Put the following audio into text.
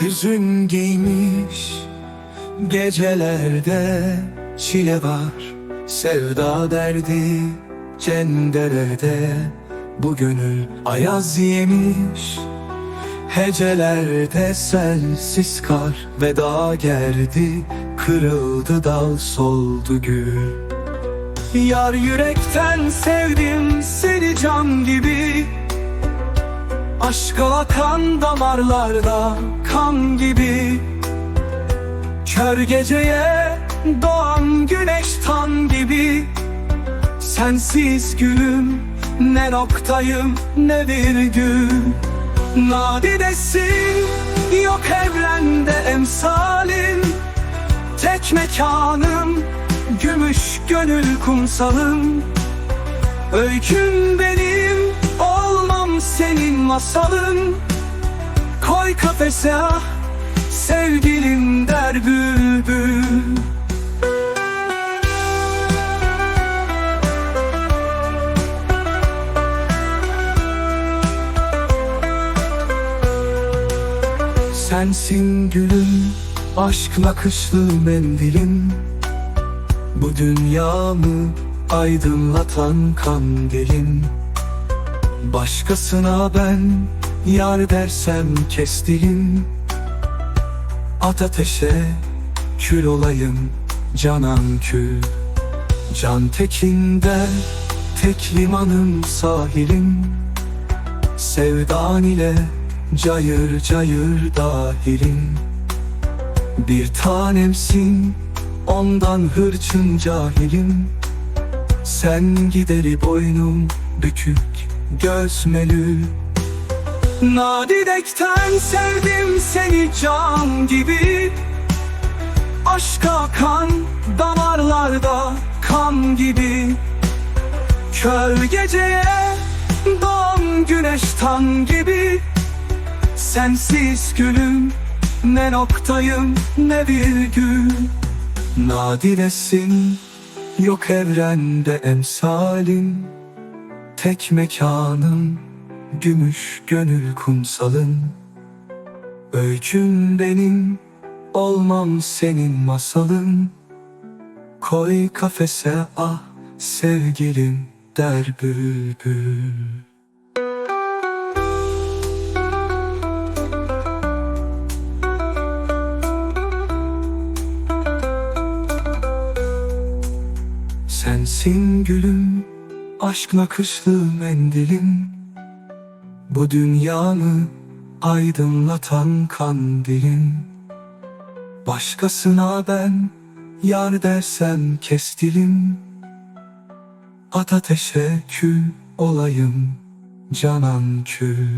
Hüzün giymiş gecelerde çile var. Sevda derdi cenderede. Bu gönül ayaz yemiş Hecelerde selsiz kar. Veda gerdi Kırıldı dal soldu gül. Yar yürekten sevdim seni can gibi. Aşka akan damarlarda kan gibi. Kör geceye doğan güneş tan gibi. Sensiz gülüm ne noktayım ne virgül. Nadidesin yok evrende emsalin. Tek mekanım gümüş gönül kumsalım. Öykün benim senin masalın. Koy kafese ah sevgilim der bülbül. Sensin gülüm, aşk nakışlı mendilim. Bu dünyamı aydınlatan kandilin Başkasına ben yar dersem kestilin At ateşe kül olayım canan kül. Can tekinde tek limanım sahilim Sevdan ile cayır cayır dahilim Bir tanemsin ondan hırçın cahilim Sen gideri boynum bükük göz melül Nadidekten sevdim seni can gibi. Aşka akan damarlarda kan gibi. Kör geceye doğan güneş tan gibi. Sensiz gülüm ne noktayım ne virgül. Nadiresin yok evrende emsalin Tek mekanım gümüş gönül kumsalın. Öykün benim olmam senin masalın. Koy kafese ah sevgilim der bülbül. Sensin gülüm, aşk nakışlı mendilim Bu dünyamı aydınlatan kandilin Başkasına ben yar dersem kestilim At ateşe kül olayım canan kül